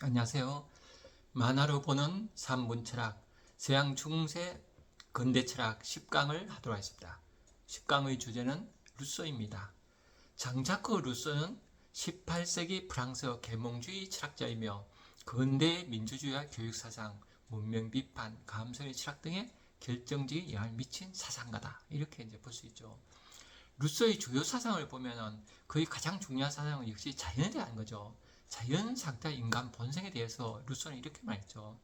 안녕하세요. 만화로 보는 산문철학, 서양 중세 근대 철학 10강을 하도록 하겠습니다. 10강의 주제는 루소입니다. 장자크 루소는 18세기 프랑스 계몽주의 철학자이며 근대 민주주의와 교육사상, 문명 비판, 감성의 철학 등의 결정적인 영향을 미친 사상가다. 이렇게 이제 볼 수 있죠. 루소의 주요 사상을 보면은 거의 가장 중요한 사상은 역시 자연에 대한 거죠. 자연 상태 인간 본성에 대해서 루소는 이렇게 말했죠.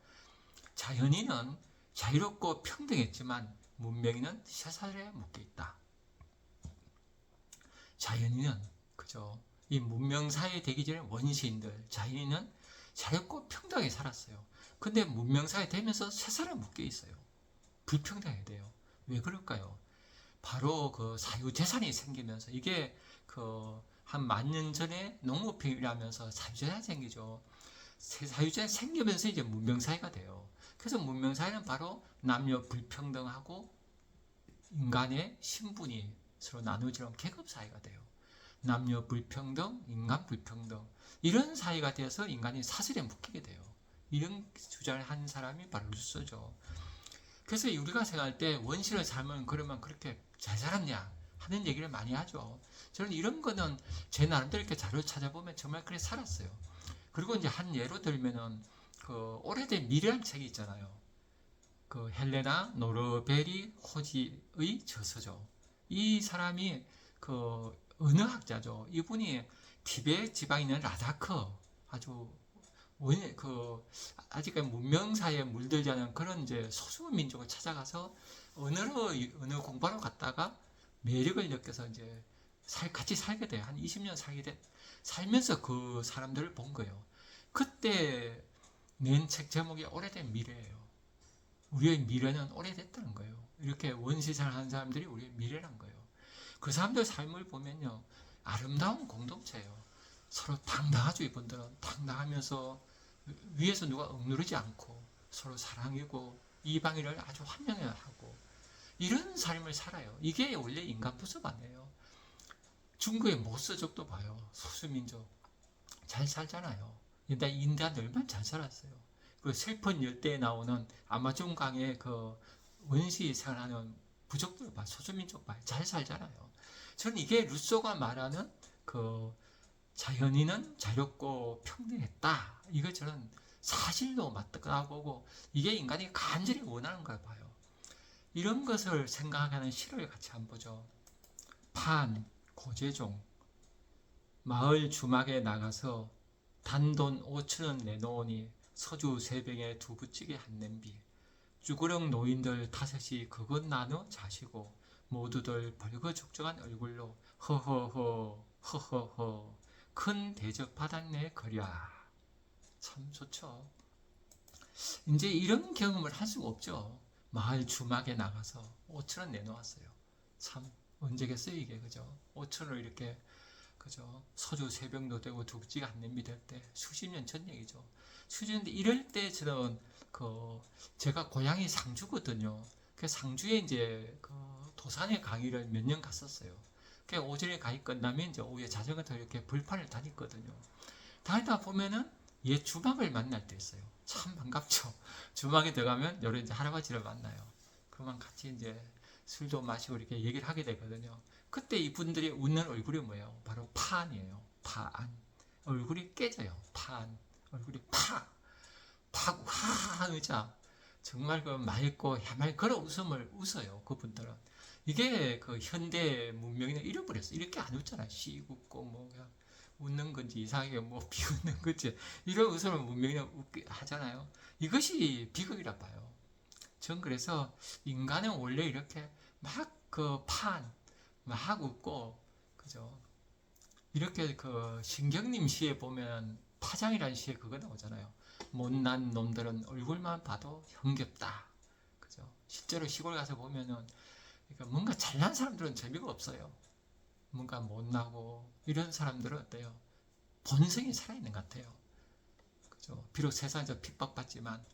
자연인은 자유롭고 평등했지만 문명인은 쇠사슬에 묶여 있다. 자연인은 그죠. 이 문명 사회 되기 전에 원시인들, 자연인은 자유롭고 평등하게 살았어요. 근데 문명 사회 되면서 쇠사슬에 묶여 있어요. 불평등하게 돼요. 왜 그럴까요? 바로 그 사유 재산이 생기면서 이게 그 한 만 년 전에 농업이라면서 사유재산이 생기죠. 사유재산이 생기면서 이제 문명사회가 돼요. 그래서 문명사회는 바로 남녀 불평등하고 인간의 신분이 서로 나누지는 계급사회가 돼요. 남녀 불평등, 인간 불평등 이런 사회가 되어서 인간이 사슬에 묶이게 돼요. 이런 주장을 한 사람이 바로 루소죠. 그래서 우리가 생각할 때 원시를 살면 그러면 그렇게 잘 살았냐 하는 얘기를 많이 하죠. 저는 이런 거는 제 나름대로 이렇게 자료 찾아보면 정말 그래 살았어요. 그리고 이제 한 예로 들면은 그 오래된 미래란 책이 있잖아요. 그 헬레나 노르베리 호지의 저서죠. 이 사람이 그 언어학자죠. 이분이 티베트 지방에 있는 라다크 아주 원, 그, 아직까지 문명사에 물들지 않은 그런 이제 소수 민족을 찾아가서 언어로, 언어 공부하러 갔다가 매력을 느껴서 이제 살, 같이 살게 돼요. 한 20년 살게 돼. 살면서 그 사람들을 본 거예요. 그때 낸 책 제목이 오래된 미래예요. 우리의 미래는 오래됐다는 거예요. 이렇게 원시생활 하는 사람들이 우리의 미래란 거예요. 그 사람들 삶을 보면요. 아름다운 공동체예요. 서로 당당하죠, 이분들은. 당당하면서 위에서 누가 억누르지 않고 서로 사랑이고 이방인을 아주 환영하고 이런 삶을 살아요. 이게 원래 인간 모습 아니에요. 중국의 모스족도 봐요. 소수민족. 잘 살잖아요. 근데 인디안 얼마나 잘 살았어요. 그 슬픈 열대에 나오는 아마존 강의 그 원시 생활하는 부족들 봐, 소수민족 봐, 잘 살잖아요. 저는 이게 루소가 말하는 그 자연인은 자유롭고 평등했다. 이거 저는 사실로 맞다고 이게 인간이 간절히 원하는 걸 봐요. 이런 것을 생각하는 시를 같이 한번 보죠. 판, 고재종, 마을 주막에 나가서 단돈 5천원 내놓으니 서주 새벽에 두부찌개 한 냄비, 쭈그렁 노인들 다섯이 그것 나눠 자시고 모두들 벌거죽적한 얼굴로 허허허 허허허 큰 바닥 내 거랴 참 좋죠. 이제 이런 경험을 할 수가 없죠. 마을 주막에 나가서 5천 원 내놓았어요. 참 언제겠어요 이게 그죠? 5천 원 이렇게 그죠? 소주 세 병도 되고 두부찌개 한 냄비 될 때 수십 년 전 얘기죠. 수십 년 이럴 때 저는 그 제가 고향이 상주거든요. 그 상주에 이제 그 도산에 강의를 몇 년 갔었어요. 그 오전에 강의 끝나면 이제 오후에 자전거 타고 이렇게 불판을 다녔거든요. 다니다 보면은 옛 주막을 만날 때 있어요. 참 반갑죠. 주막에 들어가면 여러 이제 할아버지를 만나요. 그러면 같이 이제 술도 마시고 이렇게 얘기를 하게 되거든요. 그때 이분들이 웃는 얼굴이 뭐예요? 바로 파안이에요. 파안. 얼굴이 깨져요. 파안. 얼굴이 파. 파, 하, 의자. 정말 그 맑고 해맑 그런 웃음을 웃어요. 그분들은. 이게 그 현대 문명이는 잃어버렸어. 이렇게 안 웃잖아. 씩 웃고 뭐 그냥 웃는 건지 이상하게 뭐 비웃는 건지 이런 웃음을 문명이 웃게 하잖아요. 이것이 비극이라 봐요. 전 그래서 인간은 원래 이렇게 막 그 판, 막 웃고, 그죠? 이렇게 그 신경님 시에 보면 파장이라는 시에 그거 나오잖아요. 못난 놈들은 얼굴만 봐도 형겹다. 그죠? 실제로 시골 가서 보면은 그러니까 뭔가 잘난 사람들은 재미가 없어요. 뭔가 못나고 이런 사람들은 어때요? 본성이 살아있는 것 같아요. 그죠? 비록 세상에서 핍박받지만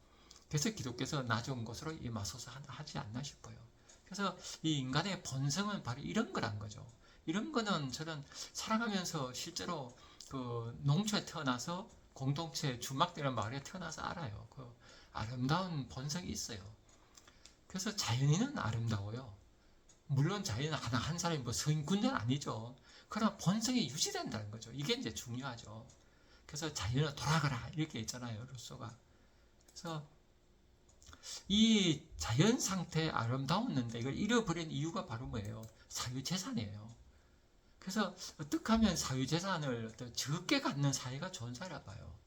그래서 기독교에서 낮은 곳으로 임하소서 하지 않나 싶어요. 그래서 이 인간의 본성은 바로 이런 거란 거죠. 이런 거는 저는 살아가면서 실제로 그 농촌에 태어나서 공동체 주막되는 마을에 태어나서 알아요. 그 아름다운 본성이 있어요. 그래서 자연인은 아름다워요. 물론 자연인 하나 한 사람이 뭐 서인군자는 아니죠. 그러나 본성이 유지된다는 거죠. 이게 이제 중요하죠. 그래서 자연은 돌아가라 이렇게 있잖아요. 루소가. 그래서 이 자연 상태의 아름다웠는데 이걸 잃어버린 이유가 바로 뭐예요? 사유 재산이에요. 그래서 어떻게 하면 사유 재산을 어떤 적게 갖는 사회가 좋은 사회라 봐요.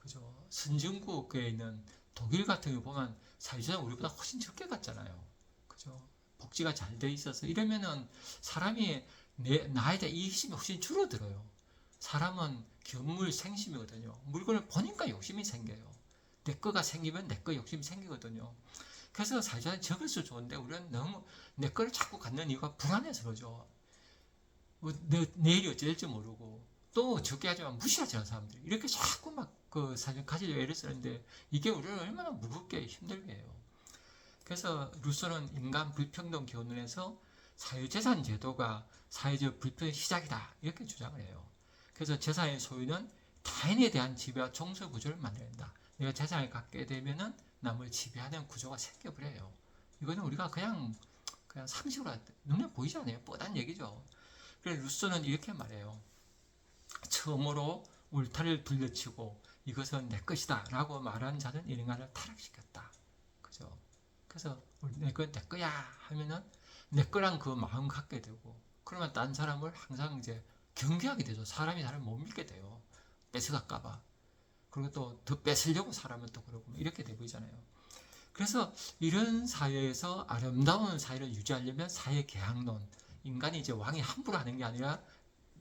그죠? 선진국에 있는 독일 같은 거 보면 사유 재산 우리보다 훨씬 적게 갖잖아요. 그죠? 복지가 잘 돼 있어서 이러면은 사람이 내, 나에 대한 이익심이 훨씬 줄어들어요. 사람은 견물 생심이거든요. 물건을 보니까 욕심이 생겨요. 내 거가 생기면 내 거 욕심이 생기거든요. 그래서 사실은 적을수 좋은데 우리는 너무 내 거를 자꾸 갖는 이유가 불안해서 그러죠. 뭐 내, 내일이 어찌 될지 모르고 또 적게 하지만 무시하잖아 사람들이 이렇게 자꾸 막 그 사실 가지려 애를 쓰는데 이게 우리를 얼마나 무겁게 힘들게 해요. 그래서 루소는 인간 불평등 교훈에서 사유재산 제도가 사회적 불평의 시작이다 이렇게 주장을 해요. 그래서 재산의 소유는 타인에 대한 지배와 종속 구조를 만든다. 내가 재산을 갖게 되면은 남을 지배하는 구조가 생겨버려요. 이거는 우리가 그냥 그냥 상식으로 눈에 보이지 않아요. 뻔한 얘기죠. 그래서 루소는 이렇게 말해요. 처음으로 울타리를 둘러치고 이것은 내 것이다 라고 말한 자는 인간을 타락시켰다. 그래서 내건 내 거야 하면은 내 거란 그 마음 갖게 되고 그러면 딴 사람을 항상 이제 경계하게 되죠. 사람이 나를 못 믿게 돼요. 뺏어갈까봐. 그리고 또 더 뺏으려고 사람은 또 그러고 뭐 이렇게 돼 보이잖아요. 그래서 이런 사회에서 아름다운 사회를 유지하려면 사회 계약론, 인간이 이제 왕이 함부로 하는 게 아니라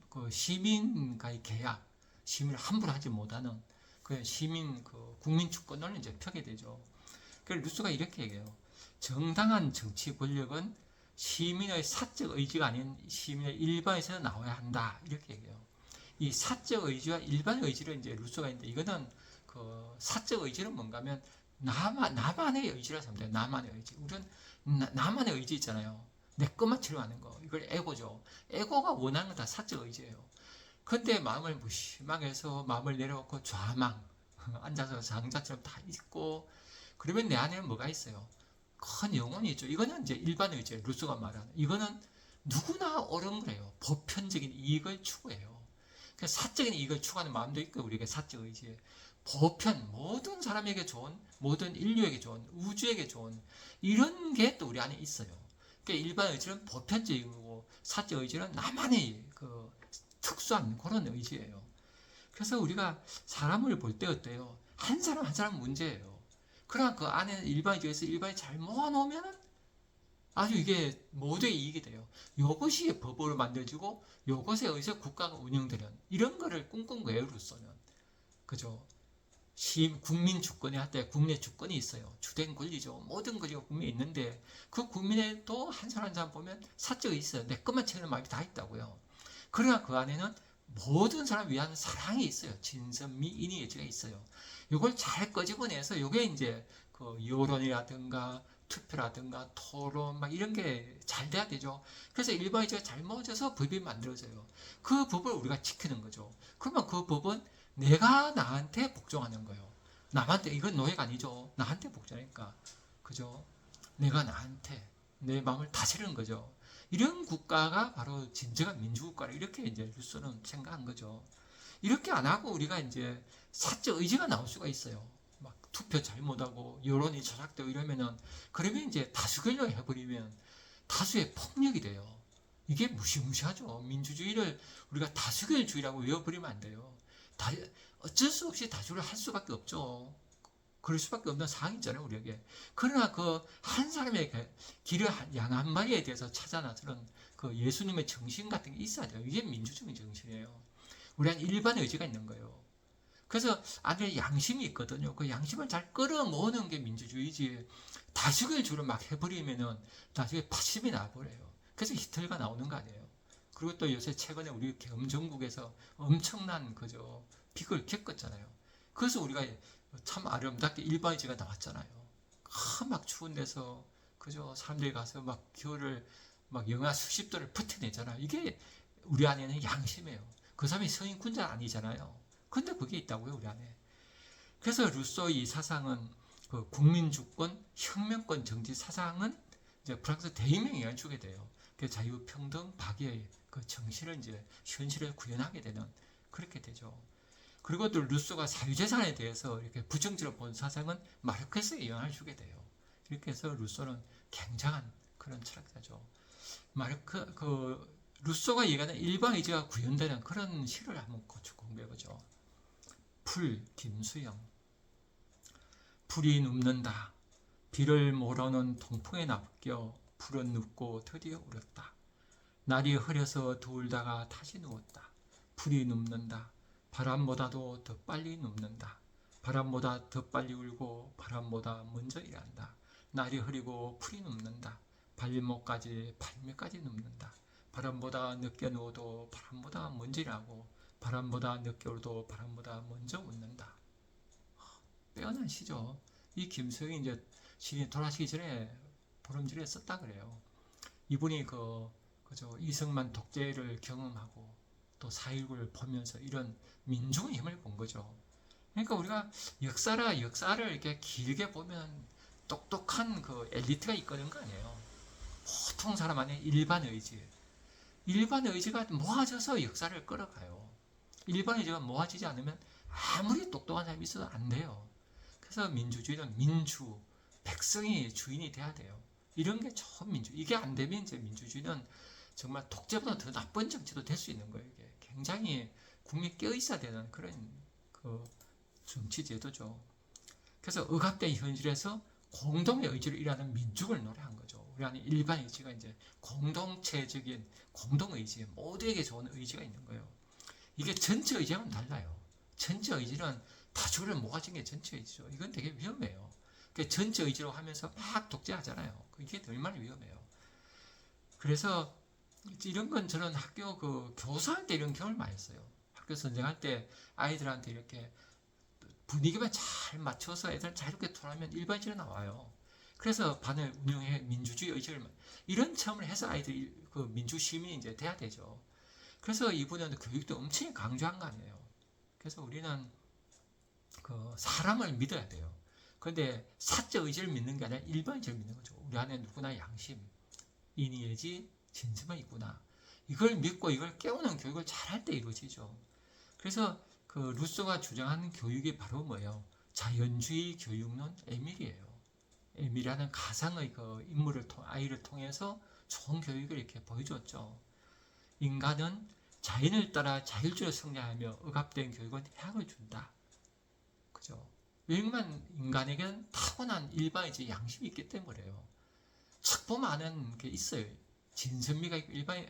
그 시민과의 계약, 시민을 함부로 하지 못하는 그 시민 그 국민 주권을 이제 펴게 되죠. 그래서 루스가 이렇게 얘기해요. 정당한 정치 권력은 시민의 사적 의지가 아닌 시민의 일반에서 나와야 한다 이렇게 얘기해요. 이 사적 의지와 일반 의지를 이제 루소가 있는데 이거는 그 사적 의지는 뭔가면 나만 나만의 의지라서 합니다. 나만의 의지. 우리는 나, 나만의 의지 있잖아요. 내 것만 치료하는 거. 이걸 에고죠. 에고가 원하는 건 다 사적 의지예요. 근데 마음을 무심하게 해서 마음을 내려놓고 좌망 앉아서 장자처럼 다 있고 그러면 내 안에는 뭐가 있어요? 큰 영혼이 있죠. 이거는 이제 일반 의지예요. 루소가 말하는. 이거는 누구나 거예요. 보편적인 이익을 추구해요. 그 사적인 이익을 추구하는 마음도 있고 우리가 사적 의지에 보편 모든 사람에게 좋은 모든 인류에게 좋은 우주에게 좋은 이런 게 또 우리 안에 있어요. 그러니까 일반 의지는 보편적인 거고 사적 의지는 나만의 그 특수한 그런 의지예요. 그래서 우리가 사람을 볼 때 어때요? 한 사람 한 사람 문제예요. 그러나 그 안에 일반에 대해서 일반이 잘 모아놓으면 아주 이게 모두의 이익이 돼요. 이것이 법으로 만들어지고 이것에 의해서 국가가 운영되는 이런 거를 꿈꾼 거예요, 루소는. 그죠? 시, 국민 주권이 한때 국내 주권이 있어요. 주된 권리죠. 모든 권리가 국민에 있는데 그 국민에 또한 사람 한 사람 보면 사적이 있어요. 내 것만 채우는 마음이 다 있다고요. 그러나 그 안에는 모든 사람 위한 사랑이 있어요. 진선미 인의예지가 있어요. 이걸 잘 꺼집어내서 이게 이제 그 여론이라든가 투표라든가 토론 막 이런 게 잘 돼야 되죠. 그래서 일반의제가 잘 모아져서 법이 만들어져요. 그 법을 우리가 지키는 거죠. 그러면 그 법은 내가 나한테 복종하는 거예요. 남한테 이건 노예가 아니죠. 나한테 복종하니까 그죠? 내가 나한테 내 마음을 다스리는 거죠. 이런 국가가 바로 진정한 민주국가를 이렇게 이제 루소는 생각한 거죠. 이렇게 안 하고 우리가 이제 사적 의지가 나올 수가 있어요. 막 투표 잘못하고 여론이 조작되고 이러면은 그러면 이제 다수결로 해버리면 다수의 폭력이 돼요. 이게 무시무시하죠. 민주주의를 우리가 다수결주의라고 외워버리면 안 돼요. 다, 어쩔 수 없이 다수를 할 수밖에 없죠. 그럴 수밖에 없는 상황이 있잖아요, 우리에게. 그러나 그 한 사람의 길을 양 한 마리에 대해서 찾아 나서는 그 예수님의 정신 같은 게 있어야 돼요. 이게 민주적인 정신이에요. 우리한 일반 의지가 있는 거예요. 그래서 안에 양심이 있거든요. 그 양심을 잘 끌어모으는 게 민주주의지. 다수결주를 막 해버리면은 나중에 파심이 나버려요. 그래서 히틀가 나오는 거 아니에요. 그리고 또 요새 최근에 우리 겸정국에서 엄청난 그저 빅을 겪었잖아요. 그래서 우리가 참 아름답게 일반의지가 나왔잖아요. 아, 막 추운 데서 그저 사람들이 가서 막 겨울을 막 영하 수십 도를 버텨내잖아요. 이게 우리 안에는 양심이에요. 그 사람이 서인군자 아니잖아요. 근데 그게 있다고요, 우리 안에. 그래서 루소의 이 사상은 그 국민주권, 혁명권 정치 사상은 이제 프랑스 대혁명에 영향을 주게 돼요. 그 자유평등, 박애의 그 정신을 이제 현실에 구현하게 되는 그렇게 되죠. 그리고 또 루소가 사유재산에 대해서 이렇게 부정적으로 본 사상은 마르크스에 영향을 주게 돼요. 이렇게 해서 루소는 굉장한 그런 철학자죠. 마르크 그 루소가 얘기하는 일반 의지가 구현되는 그런 시를 한번 고쳐 공부해 보죠. 풀 김수영 풀이 눕는다. 비를 몰아오는 동풍에 납겨 풀은 눕고 드디어 울었다. 날이 흐려서 더울다가 다시 누웠다. 풀이 눕는다. 바람보다도 더 빨리 눕는다. 바람보다 더 빨리 울고 바람보다 먼저 일한다. 날이 흐리고 풀이 눕는다. 발목까지 발밑까지 눕는다. 바람보다 늦게 누워도 바람보다 먼저 일하고 바람보다 늦게 울도 바람보다 먼저 웃는다. 빼어난 시죠. 이 김수영이 이제 시인이 돌아가시기 전에 보름질에 썼다 그래요. 이분이 그 그저 이승만 독재를 경험하고 또 4.19를 보면서 이런 민중의 힘을 본 거죠. 그러니까 우리가 역사라 역사를 이렇게 길게 보면 똑똑한 그 엘리트가 이끄는 거 아니에요. 보통 사람 안에 일반 의지. 일반 의지가 모아져서 역사를 끌어가요. 일반 의지가 모아지지 않으면 아무리 똑똑한 사람이 있어도 안 돼요. 그래서 민주주의는 민주, 백성이 주인이 돼야 돼요. 이런 게 처음 민주. 이게 안 되면 이제 민주주의는 정말 독재보다 더 나쁜 정치도 될 수 있는 거예요. 이게 굉장히 국민 깨어 있어야 되는 그런 그 정치 제도죠. 그래서 억압된 현실에서 공동의 의지로 일하는 민족을 노래한 거죠. 우리 안에 일반 의지가 이제 공동체적인 공동 의지, 모두에게 좋은 의지가 있는 거예요. 이게 전체 의지와는 달라요. 전체 의지는 다수를 모아진 게 전체 의지죠. 이건 되게 위험해요. 그 전체 의지로 하면서 막 독재하잖아요. 이게 얼마나 위험해요. 그래서 이런 건 저는 학교 그 교사할 때 이런 경험을 많이 했어요. 학교 선생할 때 아이들한테 이렇게 분위기만 잘 맞춰서 애들 자유롭게 토하면 일반적으로 나와요. 그래서 반을 운영해 민주주의 의지를 이런 체험을 해서 아이들이 그 민주 시민이 이제 돼야 되죠. 그래서 이분은 교육도 엄청 강조한 거 아니에요. 그래서 우리는 그 사람을 믿어야 돼요. 그런데 사적 의지를 믿는 게 아니라 일반 의지를 믿는 거죠. 우리 안에 누구나 양심, 인의예지, 진심은 있구나. 이걸 믿고 이걸 깨우는 교육을 잘할 때 이루어지죠. 그래서 그 루소가 주장하는 교육이 바로 뭐예요? 자연주의 교육론 에밀이에요. 에밀이라는 가상의 그 인물을 통 아이를 통해서 좋은 교육을 이렇게 보여줬죠. 인간은 자연을 따라 자율적으로 성장하며 억압된 교육은 해악을 준다. 그죠? 왜냐면 인간에게는 타고난 일반이지 양심이 있기 때문에요. 책 보면 아는 게 있어요. 진선미가 있고 일반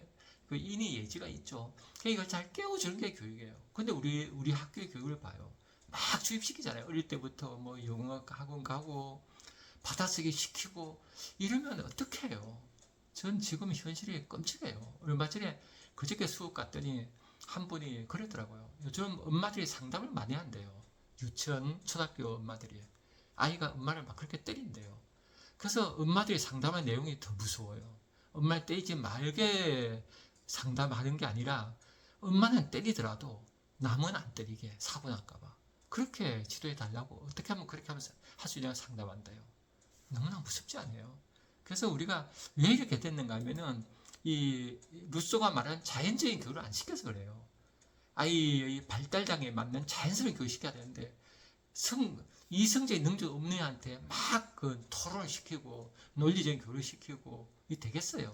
그 인의 예지가 있죠. 그러니까 잘 깨워주는 게 교육이에요. 근데 우리 우리 학교의 교육을 봐요. 막 주입시키잖아요. 어릴 때부터 뭐 영어 학원 가고 받아쓰기 시키고 이러면 어떻게 해요? 전 지금 현실이 끔찍해요. 얼마 전에 그저께 수업 갔더니 한 분이 그랬더라고요. 요즘 엄마들이 상담을 많이 한대요. 유치원, 초등학교 엄마들이 아이가 엄마를 막 그렇게 때린대요. 그래서 엄마들이 상담한 내용이 더 무서워요. 엄마를 때리지 말게 상담하는 게 아니라 엄마는 때리더라도 남은 안 때리게 사고 날까봐 그렇게 지도해 달라고 어떻게 하면 그렇게 하면서 할수 있냐 상담한다요. 너무나 무섭지 않아요? 그래서 우리가 왜 이렇게 됐는가 하면은 이 루소가 말하는 자연적인 교육을 안 시켜서 그래요. 아이의 발달장애에 맞는 자연스러운 교육을 시켜야 되는데 성, 이성적인 능력 없는 애한테 막 그 토론을 시키고 논리적인 교육을 시키고 이 되겠어요.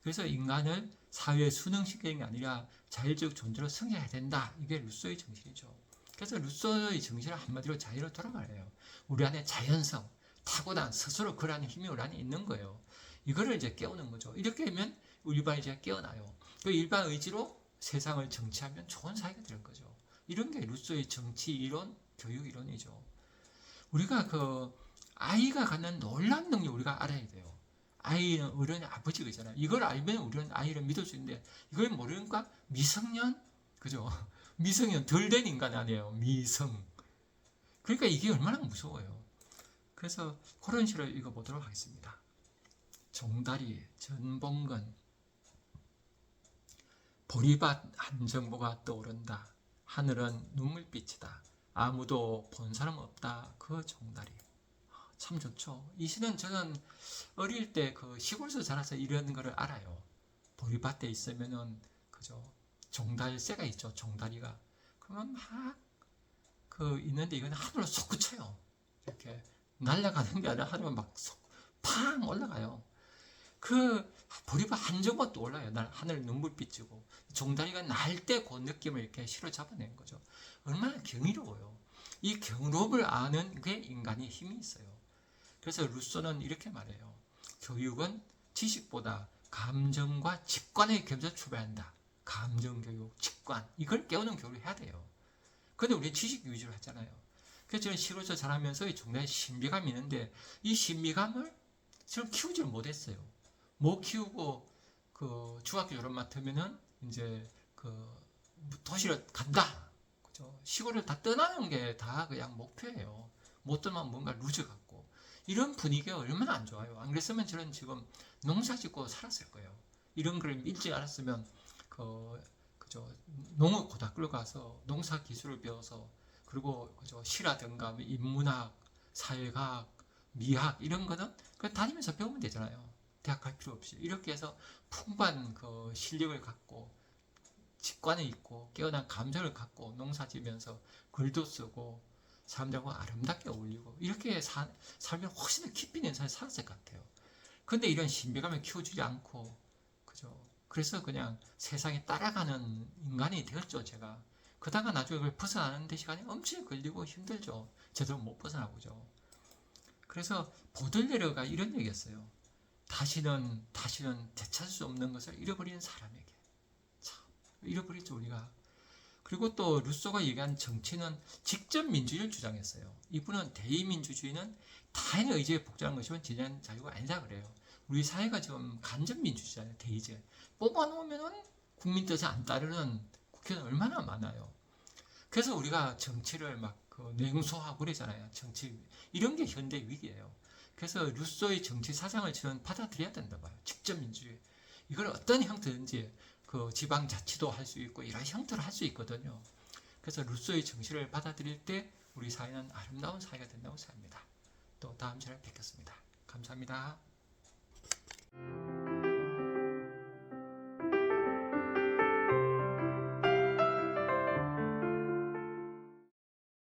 그래서 인간을 사회에 순응시키는 게 아니라 자율적 존재로 성장해야 된다. 이게 루소의 정신이죠. 그래서 루소의 정신을 한마디로 자유로 돌아가래요. 우리 안에 자연성, 타고난 스스로 그러한 힘이 우리 안에 있는 거예요. 이거를 이제 깨우는 거죠. 이렇게 하면 일반 의지가 깨어나요. 그 일반 의지로 세상을 정치하면 좋은 사회가 되는 거죠. 이런 게 루소의 정치 이론, 교육 이론이죠. 우리가 그 아이가 갖는 놀라운 능력 우리가 알아야 돼요. 아이는 어른의 아버지가 있잖아요. 이걸 알면 우리는 아이를 믿을 수 있는데 이걸 모르니까 미성년, 그죠? 미성년 덜 된 인간 아니에요. 미성. 그러니까 이게 얼마나 무서워요. 그래서 그런 시를 읽어보도록 하겠습니다. 종다리 전봉근 보리밭 한 정보가 떠오른다. 하늘은 눈물빛이다. 아무도 본 사람 없다. 그 종다리. 참 좋죠. 이 시는 저는 어릴 때 그 시골에서 자라서 이런 거를 알아요. 보리밭에 있으면은 그죠. 종달새가 있죠. 종다리가. 그러면 막 그 있는데 이건 하늘로 솟구쳐요. 이렇게 날아가는 게 아니라 하늘로 막팡 올라가요. 그 보리밭 한 조각도 올라요. 날 하늘 눈물빛이고 종다리가 날 때 그 느낌을 이렇게 실어 잡아낸 거죠. 얼마나 경이로워요. 이 경로를 아는 게 인간의 힘이 있어요. 그래서 루소는 이렇게 말해요. 교육은 지식보다 감정과 직관의 겸해서 출발한다. 감정 교육, 직관 이걸 깨우는 교육을 해야 돼요. 근데 우리 지식 위주로 했잖아요. 그래서 저는 시로서 자라면서 이 중간에 신비감이 있는데 이 신비감을 저는 키우지를 못했어요. 못 키우고 그 중학교 졸업 맡으면은 이제 그 도시를 간다. 그죠? 시골을 다 떠나는 게 다 그냥 목표예요. 못 떠나면 뭔가 루즈 같고 이런 분위기가 얼마나 안 좋아요. 안 그랬으면 저는 지금 농사 짓고 살았을 거예요. 이런 걸 일찍 알았으면 그 그죠 농업 고등학교를 가서 농사 기술을 배워서 그리고 그죠 시라든가 뭐 인문학, 사회과학, 미학 이런 거는 그 다니면서 배우면 되잖아요. 대학 갈 필요 없이 이렇게 해서 풍부한 그 실력을 갖고 직관이 있고 깨어난 감정을 갖고 농사 지면서 글도 쓰고 사람들과 아름답게 어울리고 이렇게 사, 살면 훨씬 더 깊이 있는 삶을 살았을 것 같아요. 근데 이런 신비감을 키워주지 않고 그죠? 그래서 그냥 세상에 따라가는 인간이 되었죠 제가. 그다가 나중에 그걸 벗어나는 데 시간이 엄청 걸리고 힘들죠. 제대로 못 벗어나보죠. 그래서 보들레르가 이런 얘기했어요. 다시는 다시는 되찾을 수 없는 것을 잃어버리는 사람에게 참 잃어버리죠 우리가. 그리고 또 루소가 얘기한 정치는 직접 민주주의를 주장했어요. 이분은 대의민주주의는 타인의 의지에 복종하는 것이면 진정한 자유가 아니다 그래요. 우리 사회가 지금 간접 민주주의잖아요. 대의제 뽑아놓으면은 국민 뜻을 안 따르는 국회는 얼마나 많아요. 그래서 우리가 정치를 막 그 냉소하고 그러잖아요. 정치 이런 게 현대 위기예요. 그래서 루소의 정치 사상을 저는 받아들여야 된다 봐요. 직접 민주주의. 이걸 어떤 형태든지 그 지방 자치도 할 수 있고 이런 형태로 할 수 있거든요. 그래서 루소의 정치를 받아들일 때 우리 사회는 아름다운 사회가 된다고 생각합니다. 또 다음 시간에 뵙겠습니다. 감사합니다.